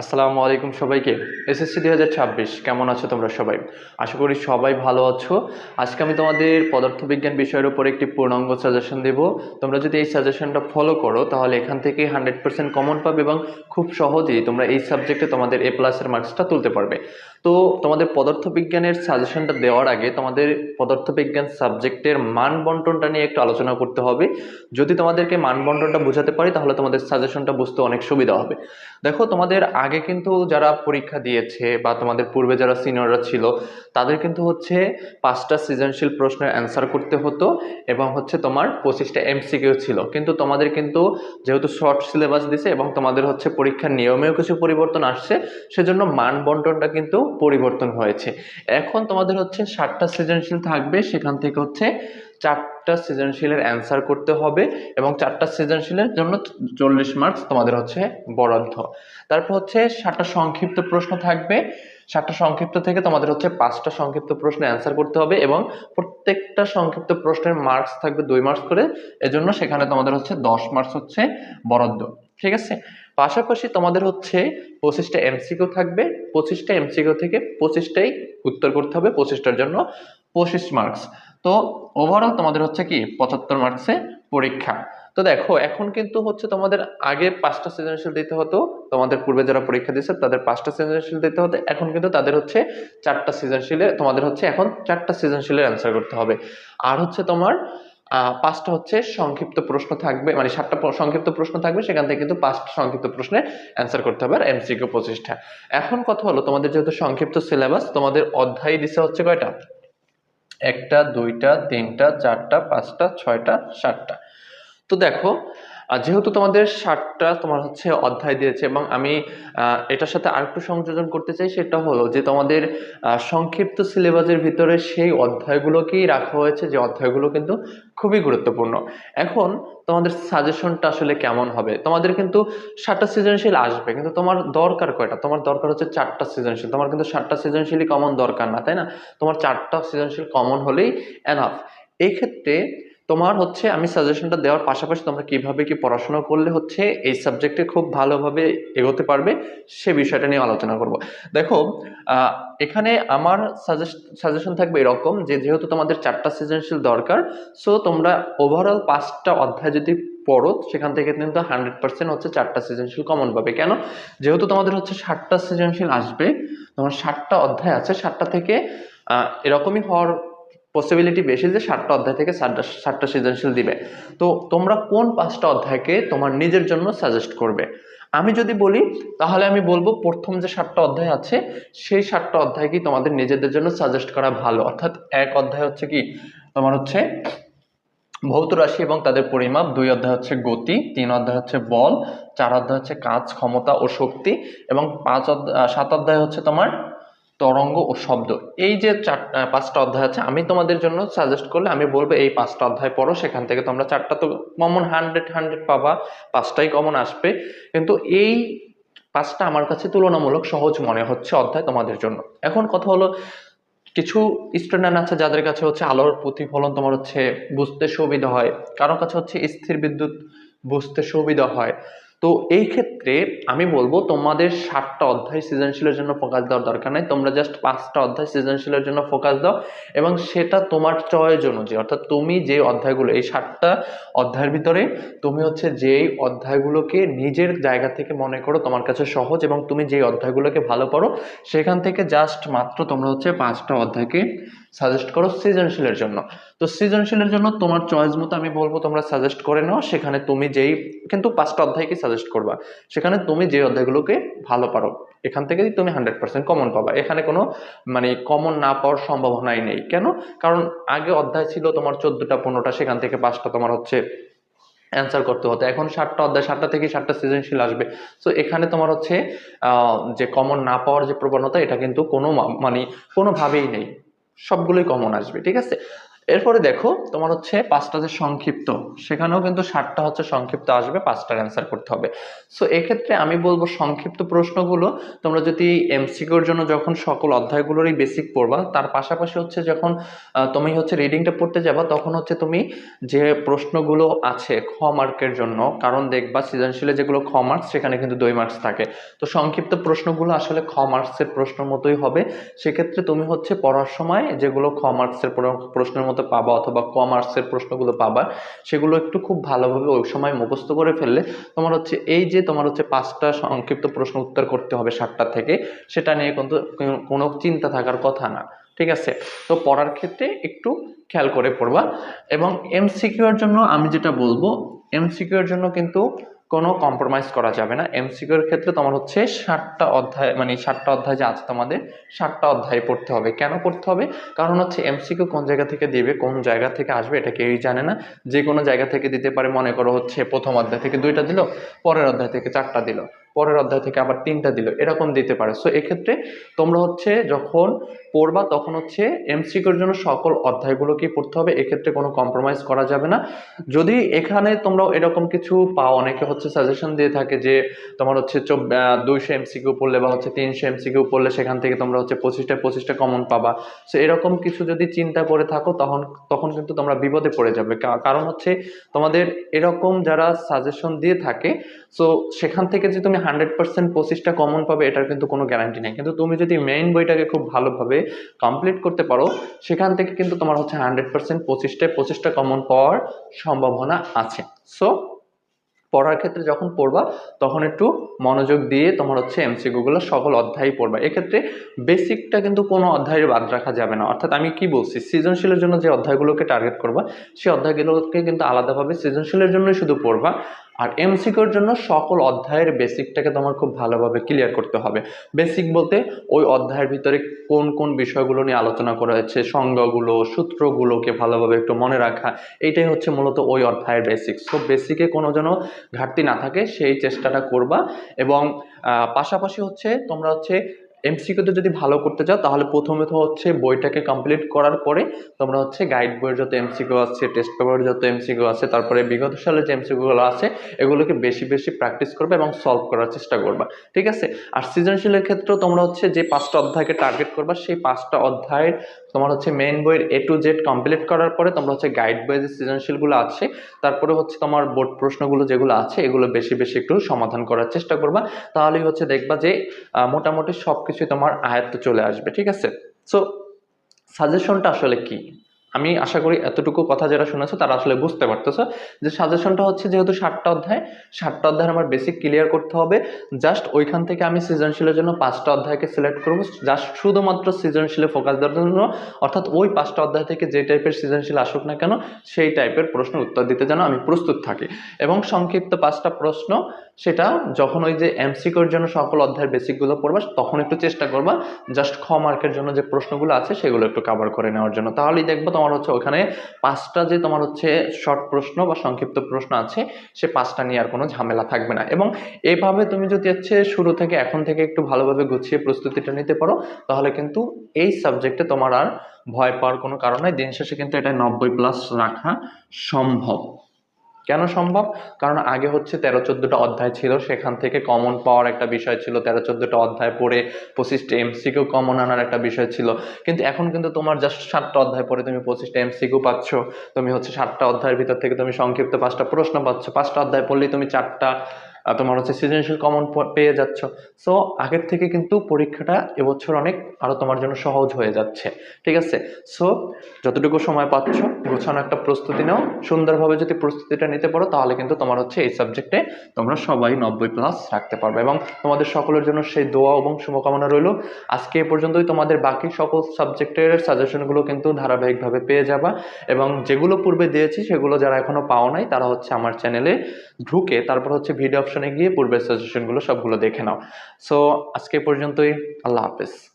আসসালামু আলাইকুম সবাইকে। এসএসসি দুই হাজার ছাব্বিশ, কেমন আছো তোমরা সবাই? আশা করি সবাই ভালো আছো। আজকে আমি তোমাদের পদার্থবিজ্ঞান বিষয়ের উপর একটি পূর্ণাঙ্গ সাজেশন দেব। তোমরা যদি এই সাজেশনটা ফলো করো, তাহলে এখান থেকে হান্ড্রেড পার্সেন্ট কমন পাবে এবং খুব সহজেই তোমরা এই সাবজেক্টে তোমাদের এ প্লাসের মার্কসটা তুলতে পারবে। তো তোমাদের পদার্থবিজ্ঞানের সাজেশনটা দেওয়ার আগে তোমাদের পদার্থবিজ্ঞান সাবজেক্টের মান বন্টনটা নিয়ে একটু আলোচনা করতে হবে। যদি তোমাদেরকে মান বন্টনটা বোঝাতে পারি, তাহলে তোমাদের সাজেশনটা বুঝতে অনেক সুবিধা হবে। দেখো, তোমাদের আগে কিন্তু যারা পরীক্ষা দিয়েছে বা তোমাদের পূর্বে যারা সিনিয়ররা ছিল, তাদের কিন্তু হচ্ছে পাঁচটা সৃজনশীল প্রশ্নের অ্যান্সার করতে হতো এবং হচ্ছে তোমার পঁচিশটা এমসিকিউ ছিল। কিন্তু তোমাদের কিন্তু যেহেতু শর্ট সিলেবাস দিছে এবং তোমাদের হচ্ছে পরীক্ষার নিয়মেও কিছু পরিবর্তন আসছে, সেজন্য মান বন্টনটা কিন্তু পরিবর্তন হয়েছে। এখন তোমাদের হচ্ছে ষাটটা সৃজনশীল থাকবে, সেখান থেকে হচ্ছে চারটা সৃজনশীলের অ্যান্সার করতে হবে এবং চারটা সৃজনশীলের জন্য চল্লিশ মার্কস তোমাদের হচ্ছে বরাদ্দ। তারপর হচ্ছে ষাটটা সংক্ষিপ্ত প্রশ্ন থাকবে ষাটটা সংক্ষিপ্ত থেকে তোমাদের হচ্ছে পাঁচটা সংক্ষিপ্ত প্রশ্নের অ্যান্সার করতে হবে এবং প্রত্যেকটা সংক্ষিপ্ত প্রশ্নের মার্কস থাকবে দুই মার্কস করে। এজন্য সেখানে তোমাদের হচ্ছে দশ মার্কস হচ্ছে বরাদ্দ। ঠিক আছে? পাশাপাশি তোমাদের হচ্ছে পঁচিশটা এমসিকিউ থাকবে। পঁচিশটা এমসিকিউ থেকে পঁচিশটাই উত্তর করতে হবে। পঁচিশটার জন্য পঁচিশ মার্কস তো ওভারঅল তোমাদের হচ্ছে কি? পঁচাত্তর মার্কসে পরীক্ষা। তো দেখো, এখন কিন্তু হচ্ছে তোমাদের আগে পাঁচটা সৃজনশীল দিতে হতো, তোমাদের পূর্বে যারা পরীক্ষা দিয়েছে তাদের পাঁচটা সৃজনশীল দিতে হতো, এখন কিন্তু তাদের হচ্ছে চারটা সৃজনশীলে, তোমাদের হচ্ছে এখন চারটা সৃজনশীলের অ্যান্সার করতে হবে। আর হচ্ছে তোমার পাঁচটা হচ্ছে সংক্ষিপ্ত প্রশ্ন থাকবে মানে সাতটা সংক্ষিপ্ত প্রশ্ন থাকবে, সেখান থেকে কিন্তু পাঁচটা সংক্ষিপ্ত প্রশ্নের অ্যান্সার করতে হবে আর এমসিকিউ পঁচিশটা। এখন কথা হলো, তোমাদের যেহেতু সংক্ষিপ্ত সিলেবাস তোমাদের অধ্যায় দিছে হচ্ছে কয়টা? একটা, দুইটা, তিনটা, চারটা, পাঁচটা, ছয়টা, সাতটা। তো দেখো যেহেতু তোমাদের ষাটটা তোমার হচ্ছে অধ্যায় দিয়েছে এবং আমি এটার সাথে আরেকটু সংযোজন করতে চাই, সেটা হলো যে তোমাদের সংক্ষিপ্ত সিলেবাসের ভিতরে সেই অধ্যায়গুলোকেই রাখা হয়েছে, যে অধ্যায়গুলো কিন্তু খুবই গুরুত্বপূর্ণ। এখন তোমাদের সাজেশনটা আসলে কেমন হবে? তোমাদের কিন্তু ষাটটা সৃজনশীল আসবে, কিন্তু তোমার দরকার কয়টা? তোমার দরকার হচ্ছে চারটা সৃজনশীল। তোমার কিন্তু ষাটটা সৃজনশীলই কমন দরকার না, তাই না? তোমার চারটা সৃজনশীল কমন হলেই এনাফ এই ক্ষেত্রে তোমার হচ্ছে আমি সাজেশনটা দেওয়ার পাশাপাশি তোমরা কীভাবে কি পড়াশোনা করলে হচ্ছে এই সাবজেক্টে খুব ভালোভাবে এগোতে পারবে, সে বিষয়টা নিয়ে আলোচনা করব। দেখো এখানে আমার সাজেশন থাকবে এরকম যে যেহেতু তোমাদের চারটা সৃজনশীল দরকার সো তোমরা ওভারঅল পাঁচটা অধ্যায় যদি পড়ো, সেখান থেকে কিন্তু হান্ড্রেড পার্সেন্ট হচ্ছে চারটা সৃজনশীল কমন পাবে। কেন? যেহেতু তোমাদের হচ্ছে ষাটটা সৃজনশীল আসবে, তোমার ষাটটা অধ্যায় আছে ষাটটা থেকে এরকমই হওয়ার পসিবিলিটি বেশি যে ষাটটা অধ্যায় থেকে ষাটটা ষাটটা সৃজনশীল দিবে। তো তোমরা কোন পাঁচটা অধ্যায়কে তোমার নিজের জন্য সাজেস্ট করবে? আমি যদি বলি, তাহলে আমি বলব প্রথম যে সাতটা অধ্যায় আছে, সেই সাতটা অধ্যায় কি তোমাদের নিজেদের জন্য সাজেস্ট করা ভালো? অর্থাৎ এক অধ্যায় হচ্ছে কি? তোমার হচ্ছে ভৌত রাশি এবং তাদের পরিমাপ। দুই অধ্যায় হচ্ছে গতি, তিন অধ্যায় হচ্ছে বল, চার অধ্যায় হচ্ছে কাজ, ক্ষমতা ও শক্তি এবং পাঁচ অধ্যায়, সাত অধ্যায় হচ্ছে তোমার তরঙ্গ ও শব্দ। এই যে চার পাঁচটা অধ্যায় আছে, আমি তোমাদের জন্য সাজেস্ট করলে আমি বলব এই পাঁচটা অধ্যায় পড়ো, সেখান থেকে তোমরা চারটা তো কমন হান্ড্রেড হান্ড্রেড পাবা, পাঁচটাই কমন আসবে। কিন্তু এই পাঁচটা আমার কাছে তুলনামূলক সহজ মনে হচ্ছে অধ্যায় তোমাদের জন্য। এখন কথা হলো, কিছু স্টুডেন্ট আছে যাদের কাছে হচ্ছে আলোর প্রতিফলন তোমার হচ্ছে বুঝতে সুবিধা হয়। কারোর কাছে হচ্ছে স্থির বিদ্যুৎ বুঝতে সুবিধা হয়। তো এই ক্ষেত্রে আমি বলব তোমাদের সাতটা অধ্যায় সৃজনশীলের জন্য ফোকাস দেওয়ার দরকার নাই। তোমরা জাস্ট পাঁচটা অধ্যায় সৃজনশীলের জন্য ফোকাস দাও এবং সেটা তোমার চয়েস অনুযায়ী। অর্থাৎ তুমি যে অধ্যায়গুলো, এই সাতটা অধ্যায়ের ভিতরে তুমি হচ্ছে যেই অধ্যায়গুলোকে নিজের জায়গা থেকে মনে করো তোমার কাছে সহজ এবং তুমি যেই অধ্যায়গুলোকে ভালো পারো সেখান থেকে জাস্ট মাত্র তোমরা হচ্ছে পাঁচটা অধ্যায়কে সাজেস্ট করো সৃজনশীলের জন্য। তো সৃজনশীলের জন্য তোমার চয়েস মতো আমি বলব, তোমরা সাজেস্ট করে নাও, সেখানে তুমি যেই, কিন্তু পাঁচটা অধ্যায়কে সাজেস্ট করবা। সেখানে তুমি যে অধ্যায়গুলোকে ভালো পারো, এখান থেকেই তুমি হান্ড্রেড পার্সেন্ট কমন পাবা। এখানে কোনো মানে কমন না পাওয়ার সম্ভাবনাই নেই। কেন? কারণ আগে অধ্যায় ছিল তোমার চোদ্দোটা, পনেরোটা, সেখান থেকে পাঁচটা তোমার হচ্ছে অ্যান্সার করতে হতো। এখন ষাটটা অধ্যায় ষাটটা থেকে ষাটটা সৃজনশীল আসবে। সো এখানে তোমার হচ্ছে যে কমন না পাওয়ার যে প্রবণতা, এটা কিন্তু কোনো মানে কোনোভাবেই নেই। সবগুলোই কমন আসবে ঠিক আছে? এরপরে দেখো, তোমার হচ্ছে পাঁচটা যে সংক্ষিপ্ত, সেখানেও কিন্তু ষাটটা হচ্ছে সংক্ষিপ্ত আসবে, পাঁচটার অ্যান্সার করতে হবে। সো এক্ষেত্রে আমি বলব সংক্ষিপ্ত প্রশ্নগুলো, তোমরা যদি এমসিকিউর জন্য যখন সকল অধ্যায়গুলোরই বেসিক পড়বা, তার পাশাপাশি হচ্ছে যখন তুমি হচ্ছে রিডিংটা পড়তে যাবা, তখন হচ্ছে তুমি যে প্রশ্নগুলো আছে খ মার্কের জন্য, কারণ দেখবা সৃজনশীলে যেগুলো খ মার্কস সেখানে কিন্তু দুই মার্কস থাকে। তো সংক্ষিপ্ত প্রশ্নগুলো আসলে খ মার্কসের প্রশ্ন মতোই হবে। সেক্ষেত্রে তুমি হচ্ছে পড়ার সময় যেগুলো খ মার্কসের প্রশ্নের মতো পাবা অথবা ক মার্কসের প্রশ্নগুলো পাবা, সেগুলো একটু খুব ভালোভাবে ওই সময় মুখস্থ করে ফেললে তোমার হচ্ছে এই যে তোমার হচ্ছে পাঁচটা সংক্ষিপ্ত প্রশ্ন উত্তর করতে হবে সাতটা থেকে, সেটা নিয়ে কিন্তু কোনো- চিন্তা থাকার কথা না, ঠিক আছে? তো পড়ার ক্ষেত্রে একটু খেয়াল করে পড়বা এবং এমসিকিউ এর জন্য আমি যেটা বলব এমসিকিউ এর জন্য কিন্তু কোনো কম্প্রোমাইজ করা যাবে না। এমসিকিউ এর ক্ষেত্রে তোমার হচ্ছে ষাটটা অধ্যায় মানে ষাটটা অধ্যায় যে আছে তোমাদের ষাটটা অধ্যায় পড়তে হবে। কেন পড়তে হবে? কারণ হচ্ছে এমসিকিউ কোন জায়গা থেকে দিবে, কোন জায়গা থেকে আসবে, এটা কেউই জানে না। যে কোনো জায়গা থেকে দিতে পারে, মনে করো হচ্ছে প্রথম অধ্যায় থেকে দুইটা দিল, পরের অধ্যায় থেকে চারটা দিল। পরের অধ্যায় থেকে আবার তিনটা দিল, এরকম দিতে পারে। সো এক্ষেত্রে তোমরা হচ্ছে যখন পড়বা, তখন হচ্ছে এমসিকিউর জন্য সকল অধ্যায়গুলোকেই পড়তে হবে। এক্ষেত্রে কোনো কম্প্রোমাইজ করা যাবে না। যদি এখানে তোমরা এরকম কিছু পাও, অনেকে হচ্ছে সাজেশন দিয়ে থাকে যে তোমার হচ্ছে দুইশো এমসিকিউ পড়লে বা হচ্ছে তিনশো এমসিকিউ পড়লে সেখান থেকে তোমরা হচ্ছে পঁচিশটা পঁচিশটা কমন পাবা। সো এরকম কিছু যদি চিন্তা করে থাকো, তখন তখন কিন্তু তোমরা বিপদে পড়ে যাবে। কারণ হচ্ছে তোমাদের এরকম যারা সাজেশন দিয়ে থাকে সো সেখান থেকে যে তুমি হান্ড্রেড পার্সেন্ট পঁচিশটা কমন পাবে, এটার কিন্তু কোনো গ্যারান্টি নেই। কিন্তু তুমি যদি মেইন বইটাকে খুব ভালোভাবে কমপ্লিট করতে পারো, সেখান থেকে কিন্তু তোমার হচ্ছে হান্ড্রেড পার্সেন্ট পঁচিশটায় পঁচিশটা কমন পাওয়ার সম্ভাবনা আছে। সো পড়ার ক্ষেত্রে যখন পড়বা, তখন একটু মনোযোগ দিয়ে তোমার হচ্ছে এমসিকিউগুলো সকল অধ্যায়ই পড়বা। এক্ষেত্রে বেসিকটা কিন্তু কোনো অধ্যায়ের বাদ রাখা যাবে না। অর্থাৎ আমি কি বলছি? সৃজনশীলের জন্য যে অধ্যায়গুলোকে টার্গেট করবা, সেই অধ্যায়গুলোকে কিন্তু আলাদাভাবে সৃজনশীলের জন্যই শুধু পড়বা। আর এমসিকিউর জন্য সকল অধ্যায়ের বেসিকটাকে তোমার খুব ভালোভাবে ক্লিয়ার করতে হবে। বেসিক বলতে ওই অধ্যায়ের ভিতরে কোন কোন বিষয়গুলো নিয়ে আলোচনা করা হয়েছে, সংজ্ঞাগুলো, সূত্রগুলোকে ভালোভাবে একটু মনে রাখা এইটাই হচ্ছে মূলত ওই অধ্যায়ের বেসিক। সো বেসিকে কোনো যেন ঘাটতি না থাকে, সেই চেষ্টাটা করবা এবং পাশাপাশি হচ্ছে তোমরা হচ্ছে এমসিকিউতে যদি ভালো করতে চাও, তাহলে প্রথমে তো হচ্ছে বইটাকে কমপ্লিট করার পরে তোমরা হচ্ছে গাইড বইয়ের যত এমসিকিউ আছে টেস্ট পেপারের যত এমসিকিউ আছে, তারপরে বিগত সালে যে এমসিকিউগুলো আছে, এগুলোকে বেশি বেশি প্র্যাকটিস করবে এবং সলভ করার চেষ্টা করবা। ঠিক আছে? আর সৃজনশীলের ক্ষেত্রেও তোমরা হচ্ছে যে পাঁচটা অধ্যায়কে টার্গেট করবা, সেই পাঁচটা অধ্যায়ের তোমার হচ্ছে মেইন বইয়ের এ টু জেড কমপ্লিট করার পরে তোমরা হচ্ছে গাইড বইয়ের যে সৃজনশীলগুলো আছে, তারপরে হচ্ছে তোমার বোর্ড প্রশ্নগুলো যেগুলো আছে, এগুলো বেশি বেশি একটু সমাধান করার চেষ্টা করবা। তাহলেই হচ্ছে দেখবা যে মোটামুটি সব কিছুই তোমার আয়ত্ত চলে আসবে, ঠিক আছে? সো সাজেশনটা আসলে কি? আমি আশা করি এতটুকু কথা যারা শুনেছো, তারা আসলে বুঝতে পারতেছো। যে সাজেশনটা হচ্ছে যেহেতু ষাটটা অধ্যায় ষাটটা অধ্যায় আমার বেসিক ক্লিয়ার করতে হবে। জাস্ট ওইখান থেকে আমি সৃজনশীলের জন্য পাঁচটা অধ্যায়কে সিলেক্ট করব। জাস্ট শুধুমাত্র সৃজনশীলে ফোকাস দেওয়ার জন্য, অর্থাৎ ওই পাঁচটা অধ্যায় থেকে যে টাইপের সৃজনশীল আসুক না কেন, সেই টাইপের প্রশ্ন উত্তর দিতে যেন আমি প্রস্তুত থাকি। এবং সংক্ষিপ্ত পাঁচটা প্রশ্ন, সেটা যখন ওই যে এমসিকিউর জন্য সকল অধ্যায়ের বেসিকগুলো পড়বা, তখন একটু চেষ্টা করবা জাস্ট খ মার্কের জন্য যে প্রশ্নগুলো আছে, সেগুলো একটু কভার করে নেওয়ার জন্য। তাহলেই দেখব তোমার হচ্ছে ওখানে পাঁচটা যে তোমার হচ্ছে শর্ট প্রশ্ন বা সংক্ষিপ্ত প্রশ্ন আছে, সে পাঁচটা নিয়ে আর কোনো ঝামেলা থাকবে না। এবং এভাবে তুমি যদি হচ্ছে শুরু থেকে এখন থেকে একটু ভালোভাবে গুছিয়ে প্রস্তুতিটা নিতে পারো, তাহলে কিন্তু এই সাবজেক্টে তোমার আর ভয় পাওয়ার কোনো কারণ নাই। দিন শেষে কিন্তু এটা নব্বই প্লাস রাখা সম্ভব। কেন সম্ভব? কারণ আগে হচ্ছে তেরো চোদ্দোটা অধ্যায় ছিল, সেখান থেকে কমন পাওয়ার একটা বিষয় ছিল, তেরো চোদ্দোটা অধ্যায় পড়ে পঁচিশটা এমসিকিউ কমন আনার একটা বিষয় ছিল। কিন্তু এখন কিন্তু তোমার জাস্ট সাতটা অধ্যায় পড়ে তুমি পঁচিশটা এমসিকিউ পাচ্ছ, তুমি হচ্ছে সাতটা অধ্যায়ের ভিতর থেকে তুমি সংক্ষিপ্ত পাঁচটা প্রশ্ন পাচ্ছ, পাঁচটা অধ্যায় পড়লেই তুমি চারটা তোমার হচ্ছে সৃজনশীল কমন পেয়ে যাচ্ছ। সো আগের থেকে কিন্তু পরীক্ষাটা এবছর অনেক আরও তোমার জন্য সহজ হয়ে যাচ্ছে, ঠিক আছে? সো যতটুকু সময় পাচ্ছ গোছানো একটা প্রস্তুতি নাও। সুন্দরভাবে যদি প্রস্তুতিটা নিতে পারো, তাহলে কিন্তু তোমার হচ্ছে এই সাবজেক্টে তোমরা সবাই নব্বই প্লাস রাখতে পারবে এবং তোমাদের সকলের জন্য সেই দোয়া এবং শুভকামনা রইল। আজকে এ পর্যন্তই। তোমাদের বাকি সকল সাবজেক্টের সাজেশনগুলো কিন্তু ধারাবাহিকভাবে পেয়ে যাবা এবং যেগুলো পূর্বে দিয়েছি, সেগুলো যারা এখনও পাও নাই, তারা হচ্ছে আমার চ্যানেলে ঢুকে তারপর হচ্ছে ভিডিও অপশনে গিয়ে পূর্বের সাজেশনগুলো সবগুলো দেখে নাও। সো আজকে পর্যন্তই। আল্লাহ হাফেজ।